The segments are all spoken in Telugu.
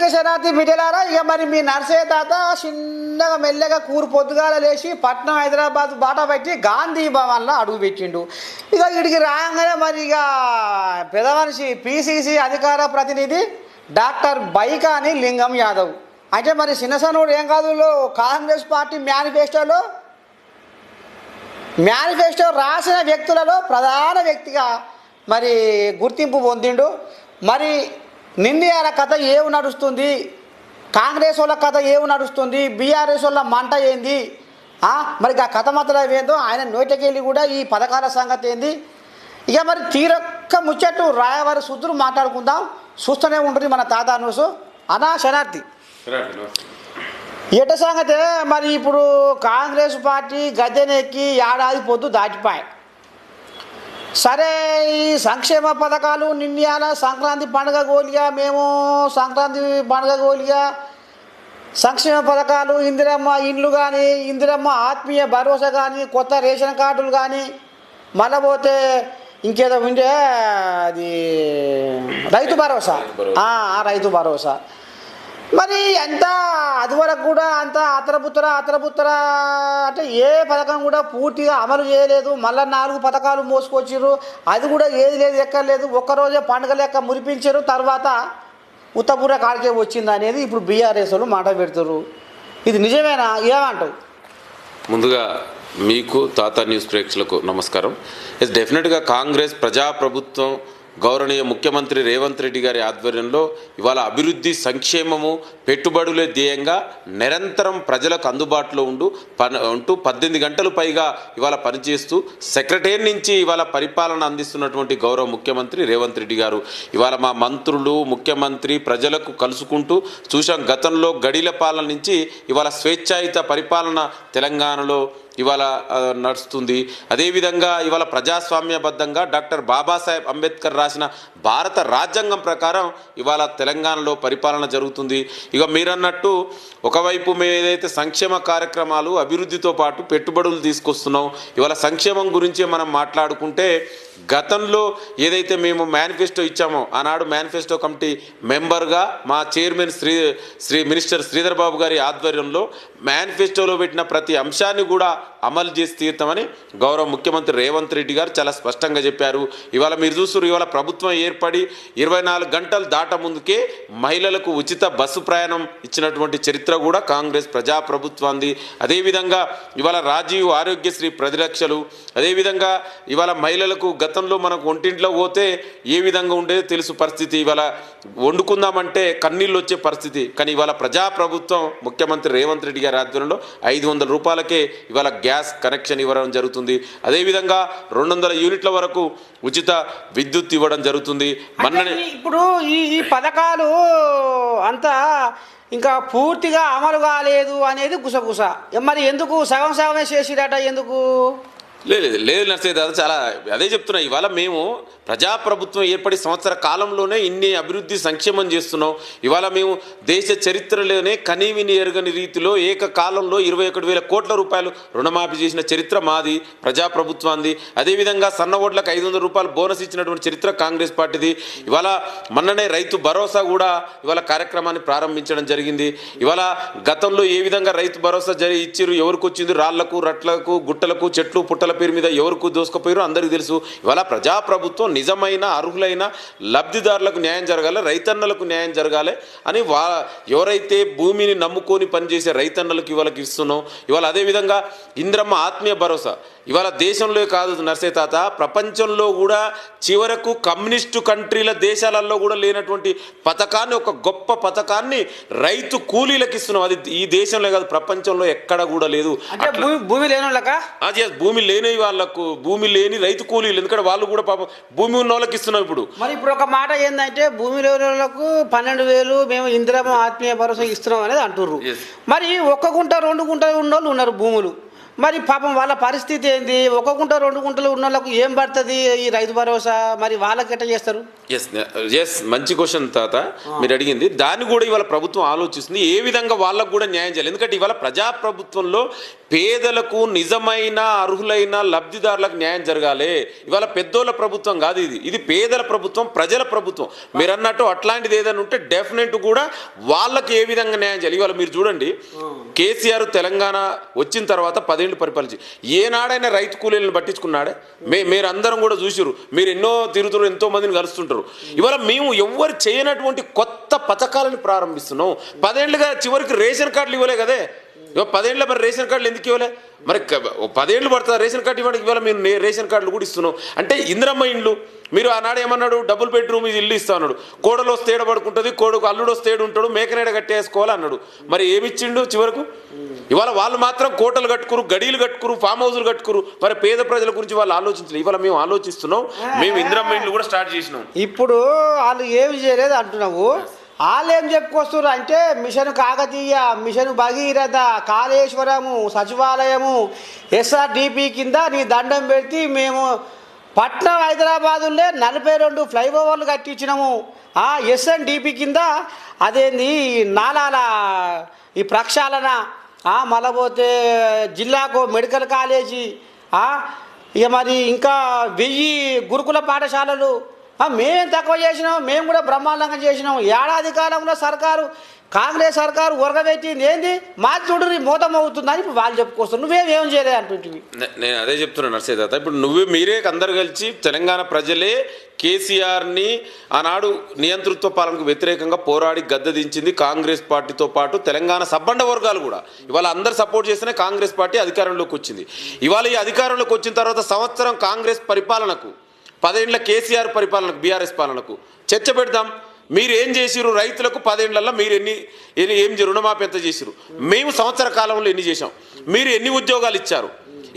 అందరికీ శనార్థి బిడ్డలారా ఇక మరి మీ నర్సయ్య తాత చిన్నగా మెల్లగా కూరు పొద్దుగాల లేచి పట్నం హైదరాబాద్ బాట పెట్టి గాంధీ భవన్లో అడుగు పెట్టిండు. ఇక వీడికి రాగానే మరి ఇక పెద్ద మనిషి పిసిసి అధికార ప్రతినిధి డాక్టర్ బైకాని లింగం యాదవ్. అంటే మరి చిన్నసనుడు ఏం కాదు కాంగ్రెస్ పార్టీ మేనిఫెస్టోలో మేనిఫెస్టో రాసిన వ్యక్తులలో ప్రధాన వ్యక్తిగా మరి గుర్తింపు పొందిండు. మరి నిండియాల కథ ఏమి నడుస్తుంది? కాంగ్రెస్ వాళ్ళ కథ ఏమి నడుస్తుంది? బీఆర్ఎస్ వాళ్ళ మంట ఏంది? మరి ఆ కథ మాత్రం ఏందో ఆయన నోటికెళ్ళి కూడా ఈ పథకాల సంగతి ఏంది? ఇక మరి తీరొక్క ముచ్చట్టు రాయవారి శుద్ధులు మాట్లాడుకుందాం. చూస్తూనే ఉంటుంది మన తాత న్యూస్. అనా శనార్థి. ఎట సంగతే? మరి ఇప్పుడు కాంగ్రెస్ పార్టీ గద్దెనెక్కి ఏడాది పొద్దు దాటిపాయి. సరే ఈ సంక్షేమ పథకాలు నిన్నయాల సంక్రాంతి పండుగ గోలిగా మేము సంక్రాంతి పండుగ గోలిగా సంక్షేమ పథకాలు ఇందిరమ్మ ఇండ్లు కానీ ఇందిరమ్మ ఆత్మీయ భరోసా కానీ కొత్త రేషన్ కార్డులు కానీ మళ్ళా పోతే ఇంకేదో ఉంటే అది రైతు భరోసా. రైతు భరోసా. మరి ఎంత అదివరకు కూడా అంత అతరపుత్తర అతరపుత్తర అంటే ఏ పథకం కూడా పూర్తిగా అమలు చేయలేదు. మళ్ళీ నాలుగు పథకాలు మోసుకొచ్చారు అది కూడా ఏది లేదు ఎక్కర్లేదు. ఒక్కరోజే పండుగ లెక్క మురిపించారు తర్వాత ఉత్తపూర కాడికే వచ్చింది అనేది ఇప్పుడు బీఆర్ఎస్ వాళ్ళు మాట పెడతారు ఇది నిజమేనా? ఏమంటావు? ముందుగా మీకు తాత న్యూస్ ప్రేక్షకులకు నమస్కారం. ఎస్ డెఫినెట్గా కాంగ్రెస్ ప్రజాప్రభుత్వం గౌరవనీయ ముఖ్యమంత్రి రేవంత్ రెడ్డి గారి ఆధ్వర్యంలో ఇవాళ అభివృద్ధి సంక్షేమము పెట్టుబడులే ధ్యేయంగా నిరంతరం ప్రజలకు అందుబాటులో ఉండు పని ఉంటూ పద్దెనిమిది గంటలు పైగా ఇవాళ పనిచేస్తూ సెక్రటరీ నుంచి ఇవాళ పరిపాలన అందిస్తున్నటువంటి గౌరవ ముఖ్యమంత్రి రేవంత్ రెడ్డి గారు. ఇవాళ మా మంత్రులు ముఖ్యమంత్రి ప్రజలకు కలుసుకుంటూ చూసాం గతంలో గడిల పాలన నుంచి ఇవాళ స్వేచ్ఛాయుత పరిపాలన తెలంగాణలో ఇవాళ నడుస్తుంది. అదేవిధంగా ఇవాళ ప్రజాస్వామ్యబద్ధంగా డాక్టర్ బాబాసాహెబ్ అంబేద్కర్ రాసిన భారత రాజ్యాంగం ప్రకారం ఇవాళ తెలంగాణలో పరిపాలన జరుగుతుంది. ఇక మీరన్నట్టు ఒకవైపు మేము ఏదైతే సంక్షేమ కార్యక్రమాలు అభివృద్ధితో పాటు పెట్టుబడులు తీసుకొస్తున్నాం ఇవాళ సంక్షేమం గురించే మనం మాట్లాడుకుంటే గతంలో ఏదైతే మేము మేనిఫెస్టో ఇచ్చామో ఆనాడు మేనిఫెస్టో కమిటీ మెంబర్గా మా చైర్మన్ శ్రీ శ్రీ మినిస్టర్ శ్రీధర్ బాబు గారి ఆధ్వర్యంలో మేనిఫెస్టోలో పెట్టిన ప్రతి అంశాన్ని కూడా అమలు చేసి తీరుతామని గౌరవ ముఖ్యమంత్రి రేవంత్ రెడ్డి గారు చాలా స్పష్టంగా చెప్పారు. ఇవాళ మీరు చూస్తున్నారు ఇవాళ ప్రభుత్వం ఏర్పడి ఇరవై నాలుగు గంటలు దాట ముందుకే మహిళలకు ఉచిత బస్సు ప్రయాణం ఇచ్చినటువంటి చరిత్ర కూడా కాంగ్రెస్ ప్రజాప్రభుత్వాన్ని అదేవిధంగా ఇవాళ రాజీవ్ ఆరోగ్యశ్రీ ప్రతిరక్షలు అదేవిధంగా ఇవాళ మహిళలకు గతంలో మనకు ఒంటింట్లో పోతే ఏ విధంగా ఉండేదో తెలుసు పరిస్థితి. ఇవాళ వండుకుందామంటే కన్నీళ్ళు వచ్చే పరిస్థితి. కానీ ఇవాళ ప్రజాప్రభుత్వం ముఖ్యమంత్రి రేవంత్ రెడ్డి గారి ఆధ్వర్యంలో ఐదు వందల రూపాయలకే ఇవాళ గ్యాస్ కనెక్షన్ ఇవ్వడం జరుగుతుంది. అదేవిధంగా రెండు వందల యూనిట్ల వరకు ఉచిత విద్యుత్ ఇవ్వడం జరుగుతుంది. మొన్ననే ఇప్పుడు ఈ ఈ పథకాలు అంతా ఇంకా పూర్తిగా అమలు కాలేదు అనేది గుసగుస. మరి ఎందుకు సగం సగమే చేసిరట? ఎందుకు? లేదు లేదు లేదు నర్సయ్య దాదా చాలా అదే చెప్తున్నా. ఇవాళ మేము ప్రజాప్రభుత్వం ఏర్పడి సంవత్సర కాలంలోనే ఇన్ని అభివృద్ధి సంక్షేమం చేస్తున్నాం. ఇవాళ మేము దేశ చరిత్రలోనే కనీవిని ఎరగని రీతిలో ఏకకాలంలో ఇరవై ఒకటి వేల కోట్ల రూపాయలు రుణమాఫీ చేసిన చరిత్ర మాది ప్రజాప్రభుత్వాన్ని అదేవిధంగా సన్న ఓట్లకు ఐదు వందల రూపాయలు బోనస్ ఇచ్చినటువంటి చరిత్ర కాంగ్రెస్ పార్టీది. ఇవాళ మొన్ననే రైతు భరోసా కూడా ఇవాళ కార్యక్రమాన్ని ప్రారంభించడం జరిగింది. ఇవాళ గతంలో ఏ విధంగా రైతు భరోసా జరి ఇచ్చారు ఎవరికి వచ్చింది రాళ్ళకు రట్లకు గుట్టలకు చెట్లు పుట్టల పేరు మీద ఎవరు దోసుకుపోయారో అందరికీ తెలుసు. ఇవాళ ప్రజాప్రభుత్వం నిజమైన అర్హులైన లబ్ధిదారులకు న్యాయం జరగాలి రైతన్నలకు న్యాయం జరగాలి అని వా ఎవరైతే భూమిని నమ్ముకొని పనిచేసే రైతన్నలకు ఇవాళకి ఇస్తున్నాం. ఇవాళ అదేవిధంగా ఇంద్రమ్మ ఆత్మీయ భరోసా. ఇవాళ దేశంలో కాదు నర్సే తాత ప్రపంచంలో కూడా చివరకు కమ్యూనిస్టు కంట్రీల దేశాలలో కూడా లేనటువంటి పథకాన్ని ఒక గొప్ప పథకాన్ని రైతు కూలీలకు ఇస్తున్నాం. అది ఈ దేశంలో కాదు ప్రపంచంలో ఎక్కడ కూడా లేదు. భూమి లేని వాళ్ళకా అది భూమి లేని వాళ్ళకు భూమి లేని రైతు కూలీలు ఎందుకంటే వాళ్ళు కూడా పాపం భూమి ఉన్న వాళ్ళకి ఇస్తున్నాం ఇప్పుడు. మరి ఇప్పుడు ఒక మాట ఏంటంటే భూమి లేని వాళ్ళకు పన్నెండు వేలు మేము ఇందిరమ్మ ఆత్మీయ భరోసా ఇస్తున్నాం అనేది Yes. మరి ఒక్క గుంట రెండు గుంట ఉన్న వాళ్ళు ఉన్నారు భూములు. మరి పాపం వాళ్ళ పరిస్థితి ఏంది? ఒక గుంట రెండు గుంటలు ఉన్న వాళ్ళకు ఏం పడుతుంది ఈ రైతు భరోసా? మరి వాళ్ళకి ఎట్లా చేస్తారు? ఎస్ ఎస్ మంచి క్వశ్చన్ తాత. మీరు అడిగింది. దాన్ని కూడా ఇవాళ ప్రభుత్వం ఆలోచిస్తుంది. ఏ విధంగా వాళ్ళకు కూడా న్యాయం చేయాలి. ఎందుకంటే ఇవాళ ప్రజాప్రభుత్వంలో పేదలకు నిజమైన అర్హులైన లబ్ధిదారులకు న్యాయం జరగాలి. ఇవాళ పెద్దోళ్ళ ప్రభుత్వం కాదు ఇది. ఇది పేదల ప్రభుత్వం ప్రజల ప్రభుత్వం. మీరు అన్నట్టు అట్లాంటిది ఏదైనా ఉంటే డెఫినెట్ కూడా వాళ్ళకి ఏ విధంగా న్యాయం చేయాలి? ఇవాళ మీరు చూడండి. కేసీఆర్ తెలంగాణ వచ్చిన తర్వాత పదేళ్ళు పరిపాలించి. ఏనాడైనా రైతు కూలీలను పట్టించుకున్నాడే? మే మీరు అందరం కూడా చూసిరు మీరు ఎన్నో తిరుగుతున్నారు ఎంతో మందిని కలుస్తుంటారు. ఇవాళ మేము ఎవ్వరు చేయనటువంటి కొత్త పథకాలను ప్రారంభిస్తున్నాం. పదేళ్ళుగా చివరికి రేషన్ కార్డులు ఇవ్వలే కదే. ఇవాళ పదేళ్ళ మరి రేషన్ కార్డులు ఎందుకు ఇవ్వలే? మరి ఓ పదేళ్ళు పడుతుంది? రేషన్ కార్డు ఇవ్వడానికి ఇవాళ మీరు రేషన్ కార్డులు కూడా ఇస్తున్నాం. అంటే ఇందిరమ్మ ఇండ్లు మీరు ఆనాడు ఏమన్నాడు? డబుల్ బెడ్రూమ్ ఇది ఇల్లు ఇస్తా అన్నాడు. కోడలు వస్తే ఏడ పడుకుంటుంది కోడుకు అల్లుడు వస్తే ఏడు ఉంటాడు మేకనేడ కట్టేసుకోవాలి అన్నాడు. మరి ఏమిచ్చిండు చివరకు? ఇవాళ వాళ్ళు మాత్రం కోటలు కట్టుకురు గడీలు కట్టుకురు ఫామ్ హౌస్లు కట్టుకురు. మరి పేద ప్రజల గురించి వాళ్ళు ఆలోచించలేదు ఇవాళ మేము ఆలోచిస్తున్నాం మేము ఇందిరమ్మ ఇండ్లు కూడా స్టార్ట్ చేసినాం. ఇప్పుడు వాళ్ళు ఏమి చేయలేదు అంటున్నావు? వాళ్ళు ఏం చెప్పుకొస్తున్నారు అంటే మిషన్ కాకతీయ మిషన్ భగీరథ కాళేశ్వరము సచివాలయము ఎస్ఆర్డిపి కింద నీ దండం పెట్టి మేము పట్నం హైదరాబాదులో నలభై రెండు ఫ్లైఓవర్లు కట్టించినాము. ఆ ఎస్ఎన్డిపి కింద అదేంది నాలాల ఈ ప్రక్షాళన మళ్ళా పోతే జిల్లాకు మెడికల్ కాలేజీ ఇక మరి ఇంకా వెయ్యి గురుకుల పాఠశాలలు. మేము మేమేం తక్కువ చేసినాం మేము కూడా బ్రహ్మాండంగా చేసినాం. ఏడాది కాలంలో సర్కారు కాంగ్రెస్ సర్కారు ఉరగబెట్టింది ఏంది? మా చూడు మోతం అవుతుందని ఇప్పుడు వాళ్ళు చెప్పుకొస్తారు నువ్వేం చేయలేదు అంటుంటివి. నేను అదే చెప్తున్నాను నర్సేదాత ఇప్పుడు నువ్వే మీరే అందరు కలిసి తెలంగాణ ప్రజలే కేసీఆర్ని ఆనాడు నియంతృత్వ పాలనకు వ్యతిరేకంగా పోరాడి గద్దదించింది కాంగ్రెస్ పార్టీతో పాటు తెలంగాణ సబ్బండ వర్గాలు కూడా. ఇవాళ అందరు సపోర్ట్ చేస్తేనే కాంగ్రెస్ పార్టీ అధికారంలోకి వచ్చింది. ఇవాళ ఈ అధికారంలోకి వచ్చిన తర్వాత సంవత్సరం కాంగ్రెస్ పరిపాలనకు పదేండ్ల కేసీఆర్ పరిపాలనకు బీఆర్ఎస్ పాలనకు చర్చ పెడదాం. మీరు ఏం చేసిరు రైతులకు పదేళ్ళలో మీరు ఎన్ని ఎన్ని ఏం చే- రుణమాఫీ ఎంత చేసిరు మేము సంవత్సర కాలంలో ఎన్ని చేశాం? మీరు ఎన్ని ఉద్యోగాలు ఇచ్చారు?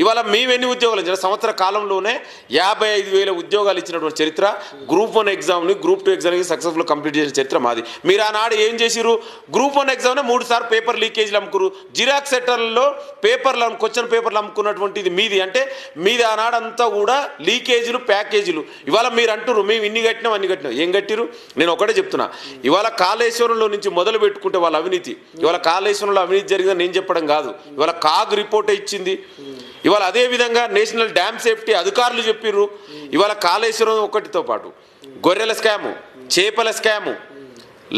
ఇవాళ మేము ఎన్ని ఉద్యోగాలు ఇచ్చిన సంవత్సర కాలంలోనే యాభై ఐదు వేల ఉద్యోగాలు ఇచ్చినటువంటి చరిత్ర గ్రూప్ వన్ ఎగ్జామ్ని గ్రూప్ టూ ఎగ్జామ్కి సక్సెస్ఫుల్ కంప్లీట్ చేసిన చరిత్ర మాది. మీరు ఆనాడు ఏం చేసిరు గ్రూప్ వన్ ఎగ్జామ్నే మూడు సార్లు పేపర్ లీకేజీలు అమ్ముకురు జిరాక్స్ సెంటర్లలో పేపర్లు క్వశ్చన్ పేపర్లు అమ్ముకున్నటువంటిది మీది. అంటే మీది ఆనాడంతా కూడా లీకేజీలు ప్యాకేజీలు ఇవాళ మీరు అంటున్నారు మేము ఇన్ని కట్టినాం అన్ని కట్టినాం. ఏం కట్టిరు నేను ఒకటే చెప్తున్నా. ఇవాళ కాళేశ్వరంలో నుంచి మొదలు పెట్టుకుంటే వాళ్ళ అవినీతి. ఇవాళ కాళేశ్వరంలో అవినీతి జరిగిందని నేను చెప్పడం కాదు. ఇవాళ కాగ్ రిపోర్టే ఇచ్చింది. ఇవాళ అదే విధంగా నేషనల్ డ్యామ్ సేఫ్టీ అధికారులు చెప్పిర్రు. ఇవాళ కాళేశ్వరం ఒకటితో పాటు గొర్రెల స్కాము చేపల scam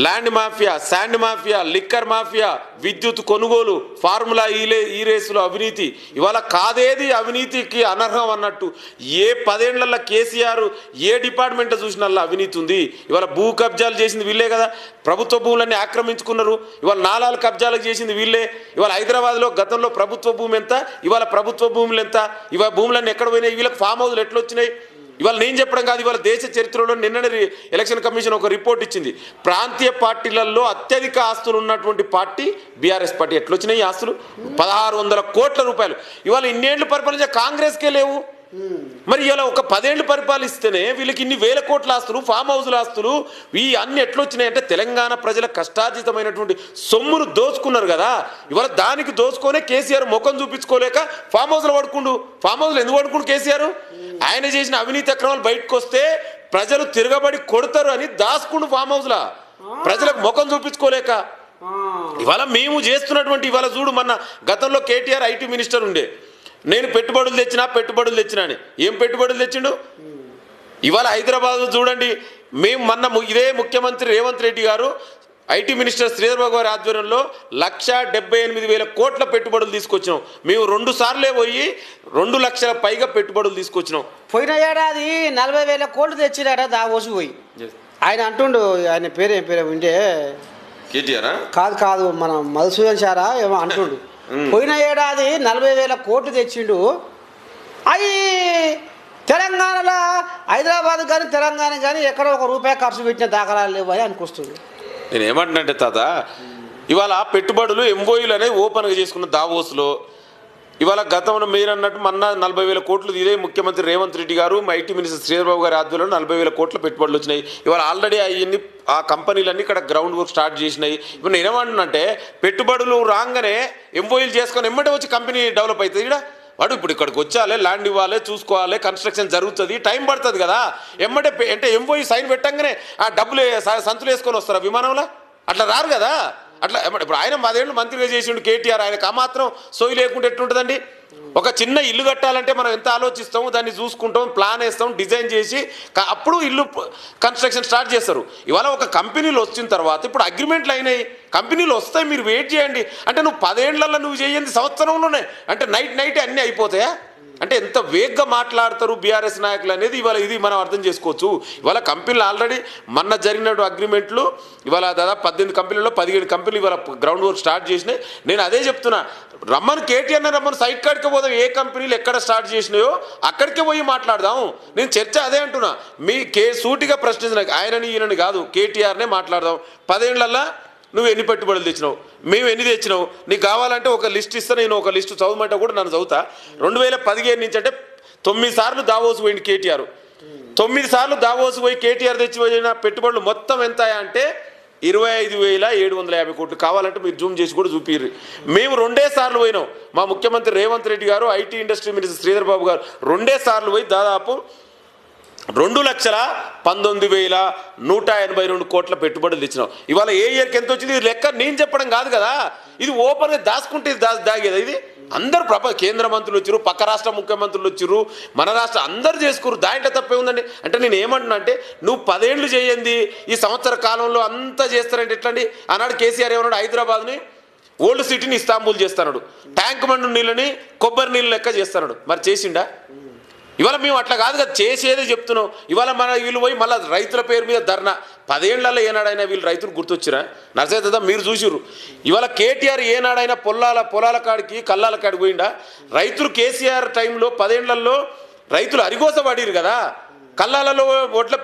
land mafia sand mafia liquor mafia విద్యుత్ కొనుగోలు ఫార్ములా ఈలే ఈ రేసులు అవినీతి. ఇవాళ కాదేది అవినీతికి అనర్హం అన్నట్టు. ఏ పదేళ్ళలో కేసీఆర్ ఏ డిపార్ట్మెంట్ చూసినల్లా అవినీతి ఉంది? ఇవాళ భూ కబ్జాలు చేసింది వీళ్ళే కదా. ప్రభుత్వ భూములన్నీ ఆక్రమించుకున్నారు. ఇవాళ నాలాలు కబ్జాలు చేసింది వీళ్ళే. ఇవాళ హైదరాబాద్లో గతంలో ప్రభుత్వ భూమి ఎంత? ఇవాళ ప్రభుత్వ భూములు ఎంత? ఇవాళ భూములన్నీ ఎక్కడ పోయినాయి? వీళ్ళకి ఫామ్ హౌస్లు ఎట్లొచ్చినాయి? ఇవాళ నేను చెప్పడం కాదు ఇవాళ దేశ చరిత్రలో నిన్ననే రి- ఎలక్షన్ కమిషన్ ఒక రిపోర్ట్ ఇచ్చింది. ప్రాంతీయ పార్టీలలో అత్యధిక ఆస్తులు ఉన్నటువంటి పార్టీ బీఆర్ఎస్ పార్టీ. ఎట్లొచ్చినాయి ఈ ఆస్తులు? పదహారు వందల కోట్ల రూపాయలు. ఇవాళ ఇన్నేళ్ళు పరిపాలించే కాంగ్రెస్కే లేవు. మరి ఇలా ఒక పదేళ్ళు పరిపాలిస్తేనే వీళ్ళకి ఇన్ని వేల కోట్ల ఆస్తులు ఫామ్ హౌస్ల ఆస్తులు ఈ అన్ని ఎట్లొచ్చినాయి అంటే తెలంగాణ ప్రజల కష్టార్జితమైనటువంటి సొమ్మును దోచుకున్నారు కదా. ఇవాళ దానికి దోచుకొనే కేసీఆర్ ముఖం చూపించుకోలేక ఫామ్ హౌస్లో పడుకుండు ఫామ్ హౌస్లో ఎందుకు పడుకుండు కేసీఆర్? ఆయన చేసిన అవినీతి అక్రమాలు బయటకు వస్తే ప్రజలు తిరగబడి కొడతారు అని దాచుకుండు ఫామ్ హౌస్లా ప్రజలకు ముఖం చూపించుకోలేక. ఇవాళ మేము చేస్తున్నటువంటి ఇవాళ చూడు మొన్న గతంలో కేటీఆర్ ఐటీ మినిస్టర్ ఉండే. నేను పెట్టుబడులు తెచ్చినా పెట్టుబడులు తెచ్చినా అని. ఏం పెట్టుబడులు తెచ్చిండు? ఇవాళ హైదరాబాద్ చూడండి. మేము మొన్న ఇదే ముఖ్యమంత్రి రేవంత్ రెడ్డి గారు ఐటీ మినిస్టర్ శ్రీధర్ బాబు గారి ఆధ్వర్యంలో లక్ష డెబ్బై ఎనిమిది వేల కోట్ల పెట్టుబడులు తీసుకొచ్చినాం. మేము రెండు సార్లే పోయి రెండు లక్షల పైగా పెట్టుబడులు తీసుకొచ్చినాం. పోయిన ఏడాది నలభై వేల కోట్లు తెచ్చిరాట దావోసు పోయి. ఆయన అంటుండు ఆయన పేరు ఏం పేరు వింటే కేటీఆర్? కాదు కాదు మన మధుసూదన్ సారా ఏమో అంటుండు. పోయిన ఏడాది నలభై వేల కోట్లు తెచ్చిండు. అవి తెలంగాణలో హైదరాబాద్ కానీ తెలంగాణ కానీ ఎక్కడ ఒక రూపాయి ఖర్చు పెట్టిన దాఖలాలు లేవు అని అనుకొస్తుంది నేను ఏమంటున్నానంటే తాత ఇవాళ పెట్టుబడులు ఎంఓయూలు అనేవి ఓపెన్గా చేసుకున్న దావోస్లో ఇవాళ గతంలో మీరు అన్నట్టు మొన్న నలభై వేల కోట్లు ఇదే ముఖ్యమంత్రి రేవంత్ రెడ్డి గారు మా ఐటీ మినిస్టర్ శ్రీధర్బాబు గారి ఆధ్వర్యంలో నలభై వేల కోట్ల పెట్టుబడులు వచ్చినాయి. ఇవాళ ఆల్రెడీ అవన్నీ ఆ కంపెనీలన్నీ ఇక్కడ గ్రౌండ్ వర్క్ స్టార్ట్ చేసినాయి. ఇప్పుడు నేను ఏమంటున్నంటే పెట్టుబడులు రాగానే ఎంఓఈలు చేసుకొని ఎమ్మటే వచ్చి కంపెనీ డెవలప్ అవుతుంది. ఇక్కడ వాడు ఇప్పుడు ఇక్కడికి వచ్చాలి ల్యాండ్ ఇవ్వాలి చూసుకోవాలి కన్స్ట్రక్షన్ జరుగుతుంది టైం పడుతుంది కదా. ఎమ్మటే అంటే ఏం పోయి సైన్ పెట్టంగానే ఆ డబ్బులు సంతులు స- వేసుకొని వస్తారా విమానంలో? అట్లా రారు కదా. అట్లా ఇప్పుడు ఆయన పదేళ్ళు మంత్రిగా చేసిండు కేటీఆర్ ఆయనకు ఆ మాత్రం సోయి లేకుండా ఎట్లుంటుందండి? ఒక చిన్న ఇల్లు కట్టాలంటే మనం ఎంత ఆలోచిస్తాము? దాన్ని చూసుకుంటాం ప్లాన్ వేస్తాం డిజైన్ చేసి అప్పుడు ఇల్లు కన్స్ట్రక్షన్ స్టార్ట్ చేస్తారు. ఇవాళ ఒక కంపెనీలు వచ్చిన తర్వాత ఇప్పుడు అగ్రిమెంట్లు అయినాయి. కంపెనీలు వస్తాయి మీరు వెయిట్ చేయండి. అంటే నువ్వు పదేళ్ళలో నువ్వు చేయండి సంవత్సరంలోనే. అంటే నైట్ నైట్ అన్నీ అయిపోతాయా? అంటే ఎంత వేగ్గా మాట్లాడతారు బీఆర్ఎస్ నాయకులు అనేది ఇవాళ ఇది మనం అర్థం చేసుకోవచ్చు. ఇవాళ కంపెనీలు ఆల్రెడీ మొన్న జరిగిన అగ్రిమెంట్లు ఇవాళ దాదాపు పద్దెనిమిది కంపెనీల్లో పదిహేడు కంపెనీలు ఇవాళ గ్రౌండ్ వర్క్ స్టార్ట్ చేసినాయి. నేను అదే చెప్తున్నా రమ్మని కేటీఆర్ రమ్మని సైట్ కాడికి పోదాం ఏ కంపెనీలు ఎక్కడ స్టార్ట్ చేసినాయో అక్కడికే పోయి మాట్లాడదాం. నేను చర్చ అదే అంటున్నా మీ కే సూటిగా ప్రశ్నించిన ఆయనని ఈయనని కాదు కేటీఆర్నే మాట్లాడదాం. పదేళ్ళల్లా నువ్వు ఎన్ని పెట్టుబడులు తెచ్చినావు? మేము ఎన్ని తెచ్చినావు? నీకు కావాలంటే ఒక లిస్ట్ ఇస్తా నేను ఒక లిస్ట్ చదవమంటే కూడా నన్ను చదువుతా. రెండు వేల పదిహేను నుంచి అంటే తొమ్మిది సార్లు దావోసు పోయింది కేటీఆర్. తొమ్మిది సార్లు దావోసు పోయి కేటీఆర్ తెచ్చి పోయిన పెట్టుబడులు మొత్తం ఎంత అంటే ఇరవై ఐదు వేల ఏడు వందల యాభై కోట్లు. కావాలంటే మీరు జూమ్ చేసి కూడా చూపిర్రి. మేము రెండే సార్లు పోయినాం. మా ముఖ్యమంత్రి రేవంత్ రెడ్డి గారు IT industry minister Sridhar Babu గారు రెండే సార్లు పోయి దాదాపు రెండు లక్షల పంతొమ్మిది వేల నూట ఎనభై రెండు కోట్ల పెట్టుబడులు తెచ్చినాం ఇవాళ ఏ ఇయర్కి ఎంత వచ్చింది? ఇది లెక్క నేను చెప్పడం కాదు కదా. ఇది ఓపెన్గా దాచుకుంటే ఇది దా దాగేదా ఇది? అందరు ప్రప కేంద్ర మంత్రులు వచ్చారు పక్క రాష్ట్ర ముఖ్యమంత్రులు వచ్చారు మన రాష్ట్ర అందరు చేసుకురు. దాంట్లో తప్పే ఉందండి. అంటే నేను ఏమంటున్నా అంటే నువ్వు పదేళ్ళు చేయండి ఈ సంవత్సర కాలంలో అంతా చేస్తారంటే ఎట్లండి? ఆనాడు కేసీఆర్ ఏమన్నాడు? హైదరాబాద్ని ఓల్డ్ సిటీని ఇస్తాంబుల్ చేస్తాడు ట్యాంక్ మండు నీళ్ళని కొబ్బరి నీళ్ళు లెక్క చేస్తాడు మరి చేసిండా? ఇవాళ మేము అట్లా కాదు కదా చేసేదే చెప్తున్నాం. ఇవాళ మన వీళ్ళు పోయి మళ్ళీ రైతుల పేరు మీద ధర్నా. పదేళ్ళలో ఏనాడైనా వీళ్ళు రైతులు గుర్తొచ్చిరా? నరసేదా మీరు చూసిర్రు. ఇవాళ కేటీఆర్ ఏనాడైనా పొలాల పొలాల కాడికి కల్లాల కాడికి పోయిండా? రైతులు కేసీఆర్ టైంలో పదేళ్ళలో రైతులు అరిగోస పడిరు కదా? కళ్ళాలలో ఒడ్ల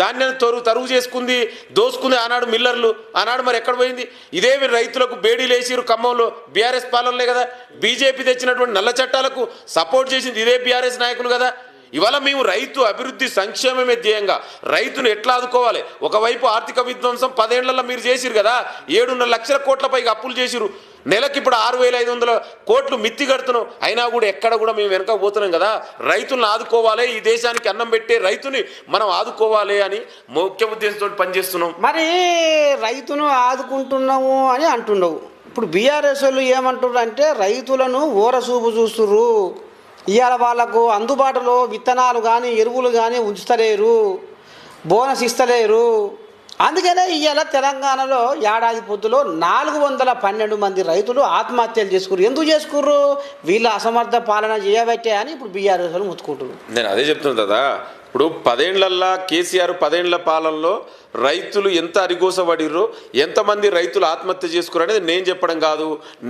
ధాన్యాన్ని తరువు తరువు చేసుకుంది దోసుకుంది ఆనాడు మిల్లర్లు. ఆనాడు మరి ఎక్కడ పోయింది? ఇదే రైతులకు బేడీలు వేసిరు ఖమ్మంలో. బీఆర్ఎస్ పాలనలే కదా. బీజేపీ తెచ్చినటువంటి నల్ల చట్టాలకు సపోర్ట్ చేసింది ఇదే బీఆర్ఎస్ నాయకులు కదా. ఇవాళ మేము రైతు అభివృద్ధి సంక్షేమమే ధ్యేయంగా రైతును ఎట్లా ఆదుకోవాలి? ఒకవైపు ఆర్థిక విధ్వంసం పదేళ్ళలో మీరు చేసిరు కదా. ఏడున్నర లక్షల కోట్ల పైగా అప్పులు చేసిరు. నెలకి ఇప్పుడు ఆరు వేల ఐదు వందల కోట్లు మిత్తి కడుతున్నాం. అయినా కూడా ఎక్కడ కూడా మేము వెనక పోతున్నాం కదా. రైతులను ఆదుకోవాలి ఈ దేశానికి అన్నం పెట్టే రైతుని మనం ఆదుకోవాలి అని ముఖ్య ఉద్దేశంతో పనిచేస్తున్నాం. మరి రైతును ఆదుకుంటున్నాము అని అంటున్నావు. ఇప్పుడు బీఆర్ఎస్ వాళ్ళు ఏమంటున్నారు అంటే రైతులను ఊరసూపు చూస్తుర్రు. ఇవాళ వాళ్ళకు అందుబాటులో విత్తనాలు కానీ ఎరువులు కానీ ఉంచుతలేరు. బోనస్ ఇస్తలేరు. అందుకనే ఇవాళ తెలంగాణలో ఏడాది పొద్దులో నాలుగు వందల పన్నెండు మంది రైతులు ఆత్మహత్యలు చేసుకుర్రు. ఎందుకు చేసుకుర్రు? వీళ్ళ అసమర్థ పాలన చేయబట్టే అని ఇప్పుడు బీఆర్ఎస్ వాళ్ళు ముత్తుకుంటున్నారు నేను అదే చెప్తున్నాను కదా ఇప్పుడు పదేండ్లల్లా కేసీఆర్ పదేండ్ల పాలనలో రైతులు ఎంత అరిగోసబడిర్రు ఎంతమంది రైతులు ఆత్మహత్య చేసుకున్నారు అనేది నేను చెప్పడం కాదు.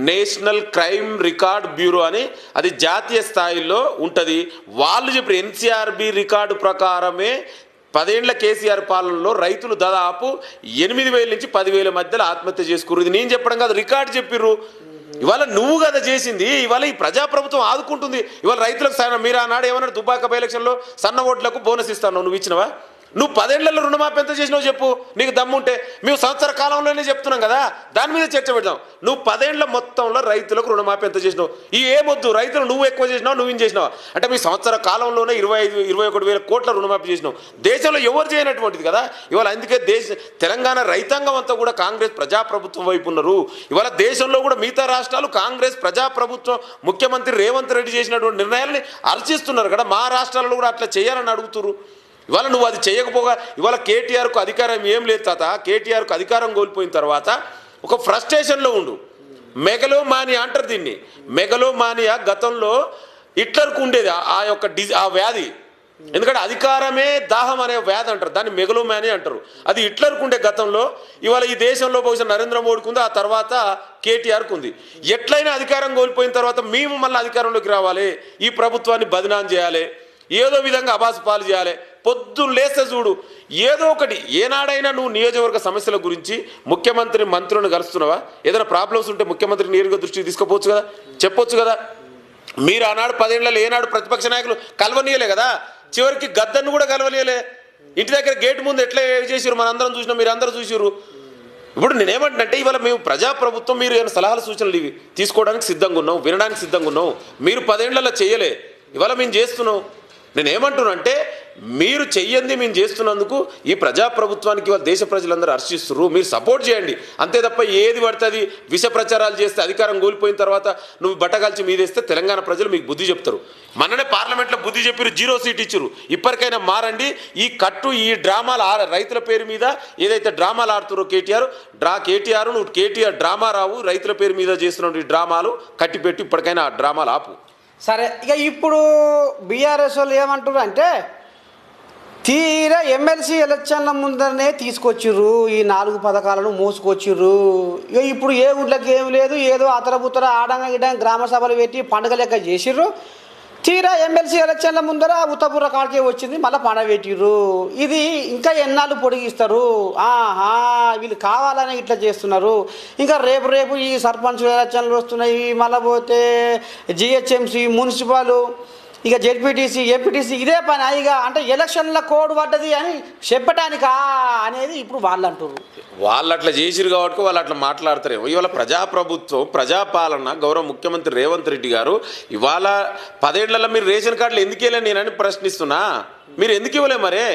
నేషనల్ క్రైమ్ రికార్డ్ బ్యూరో అని అది జాతీయ స్థాయిలో ఉంటుంది. వాళ్ళు చెప్పిన ఎన్సీఆర్బి రికార్డు ప్రకారమే పదేండ్ల కేసీఆర్ పాలనలో రైతులు దాదాపు ఎనిమిది వేల నుంచి పదివేల మధ్యలో ఆత్మహత్య చేసుకుర్రు. ఇది నేను చెప్పడం కాదు రికార్డు చెప్పిర్రు. ఇవాళ నువ్వు కదా చేసింది ఇవాళ ఈ ప్రజాప్రభుత్వం ఆదుకుంటుంది. ఇవాళ రైతులకు మీరు ఆనాడు ఏమన్నారు దుబ్బాక బై ఎలక్షన్లో సన్న ఓట్లకు బోనస్ ఇస్తాను. నువ్వు ఇచ్చినవా? నువ్వు పదేళ్ళలో రుణమాఫీ ఎంత చేసినావు చెప్పు. నీకు దమ్ముంటే మేము సంవత్సర కాలంలోనే చెప్తున్నాం కదా. దాని మీద చర్చ పెడదాం. నువ్వు పదేళ్ళ మొత్తంలో రైతులకు రుణమాఫీ ఎంత చేసినావు? ఈ ఏమొద్దు రైతులు నువ్వు ఎక్కువ చేసినావు? నువ్వు ఏం చేసినావు? అంటే మీ సంవత్సర కాలంలోనే ఇరవై ఐదు ఇరవై ఒకటి వేల కోట్ల రుణమాఫీ చేసినావు. దేశంలో ఎవరు చేయనటువంటిది కదా? ఇవాళ అందుకే దేశ తెలంగాణ రైతాంగం అంతా కూడా కాంగ్రెస్ ప్రజాప్రభుత్వం వైపు ఉన్నారు. ఇవాళ దేశంలో కూడా మిగతా రాష్ట్రాలు కాంగ్రెస్ ప్రజాప్రభుత్వం ముఖ్యమంత్రి రేవంత్ రెడ్డి చేసినటువంటి నిర్ణయాల్ని అర్చిస్తున్నారు కదా. మా రాష్ట్రాలలో కూడా అట్లా చేయాలని అడుగుతున్నారు ఇవాళ నువ్వు అది చేయకపోగా ఇవాళ కేటీఆర్కు అధికారం ఏం లేదు తాత. కేటీఆర్కు అధికారం కోల్పోయిన తర్వాత ఒక ఫ్రస్ట్రేషన్లో ఉండు. మెగలోమానియా అంటారు దీన్ని. మెగలోమానియా గతంలో హిట్లర్కు ఉండేది ఆ- యొక్క డిజి ఆ వ్యాధి. ఎందుకంటే అధికారమే దాహం అనే వ్యాధి అంటారు. దాన్ని మెగలోమాని అంటారు. అది హిట్లర్కు ఉండే గతంలో ఇవాళ ఈ దేశంలో బహుశా నరేంద్ర మోడీకి ఉంది ఆ తర్వాత కేటీఆర్కు ఉంది. ఎట్లయినా అధికారం కోల్పోయిన తర్వాత మేము మళ్ళీ అధికారంలోకి రావాలి. ఈ ప్రభుత్వాన్ని బదినాం చేయాలి. ఏదో విధంగా అబాసు పాలు చేయాలి. పొద్దున్న లేస్తే చూడు ఏదో ఒకటి ఏనాడైనా నువ్వు నియోజకవర్గ సమస్యల గురించి ముఖ్యమంత్రి మంత్రులను కలుస్తున్నావా? ఏదైనా ప్రాబ్లమ్స్ ఉంటే ముఖ్యమంత్రి నేరుగా దృష్టికి తీసుకోపోవచ్చు కదా? చెప్పొచ్చు కదా? మీరు ఆనాడు పదేళ్ళలో ఏనాడు ప్రతిపక్ష నాయకులు కలవనీయలే కదా? చివరికి గద్దను కూడా కలవనీయలే. ఇంటి దగ్గర గేట్ ముందు ఎట్లా చేసారు మనందరం చూసినాం మీరు అందరూ చూసారు ఇప్పుడు నేనేమంటున్నంటే ఇవాళ మేము ప్రజాప్రభుత్వం మీరు ఏమైనా సలహాలు సూచనలు ఇవి తీసుకోవడానికి సిద్ధంగా ఉన్నాం వినడానికి సిద్ధంగా ఉన్నాం. మీరు పదేళ్ళలో చేయలే. ఇవాళ మేము చేస్తున్నాం. నేనేమంటున్నా అంటే మీరు చెయ్యండి మేము చేస్తున్నందుకు ఈ ప్రజాప్రభుత్వానికి వాళ్ళ దేశ ప్రజలందరూ హర్షిస్తున్నారు మీరు సపోర్ట్ చేయండి. అంతే తప్ప ఏది పడుతుంది? విష ప్రచారాలు చేస్తే అధికారం కోల్పోయిన తర్వాత నువ్వు బట్టగాల్చి మీదేస్తే తెలంగాణ ప్రజలు మీకు బుద్ధి చెప్తారు. మొన్ననే పార్లమెంట్లో బుద్ధి చెప్పారు జీరో సీట్ ఇచ్చారు ఇప్పటికైనా మారండి. ఈ కట్టు ఈ డ్రామాలు ఆ రైతుల పేరు మీద ఏదైతే డ్రామాలు ఆడుతారో కేటీఆర్ డ్రా కేటీఆర్ నువ్వు కేటీఆర్ డ్రామా రావు రైతుల పేరు మీద చేస్తున్న డ్రామాలు కట్టిపెట్టి ఇప్పటికైనా ఆ డ్రామాలు ఆపు. సరే ఇక ఇప్పుడు బీఆర్ఎస్ వాళ్ళు ఏమంటారు అంటే తీరా ఎమ్మెల్సీ ఎలక్షన్ల ముందరనే తీసుకొచ్చిర్రు. ఈ నాలుగు పథకాలను మోసుకొచ్చిర్రు. ఇక ఇప్పుడు ఏ ఊళ్ళకి ఏం లేదు ఏదో అతరబుతర ఆడంగా గిడంగా గ్రామ సభలు పెట్టి పండుగ లెక్క చేసిర్రు. తీరా ఎమ్మెల్సీ ఎలక్షన్ల ముందర ఉత్తపుర కాడికే వచ్చింది మళ్ళీ పండగ పెట్టిర్రు. ఇది ఇంకా ఎన్నాళ్ళు పొడిగిస్తారు? ఆహా వీళ్ళు కావాలని ఇట్లా చేస్తున్నారు. ఇంకా రేపు రేపు ఈ సర్పంచ్ ఎలక్షన్లు వస్తున్నాయి మళ్ళీ పోతే జిహెచ్ఎంసీ మున్సిపాలు ఇక జెడ్పీటీసీ ఎంపీటీసీ ఇదే పని. ఇక అంటే ఎలక్షన్ల కోడ్ పడ్డది అని చెప్పటానికా అనేది ఇప్పుడు వాళ్ళు అంటున్నారు వాళ్ళు అట్లా చేసిరు కాబట్టి వాళ్ళు అట్లా మాట్లాడతారేమో ఇవాళ ప్రజాప్రభుత్వం ప్రజాపాలన గౌరవ ముఖ్యమంత్రి రేవంత్ రెడ్డి గారు ఇవాళ పదేళ్ళలో మీరు రేషన్ కార్డులు ఎందుకు వెళ్ళని నేనని ప్రశ్నిస్తున్నా. మీరు ఎందుకు ఇవ్వలే మరే?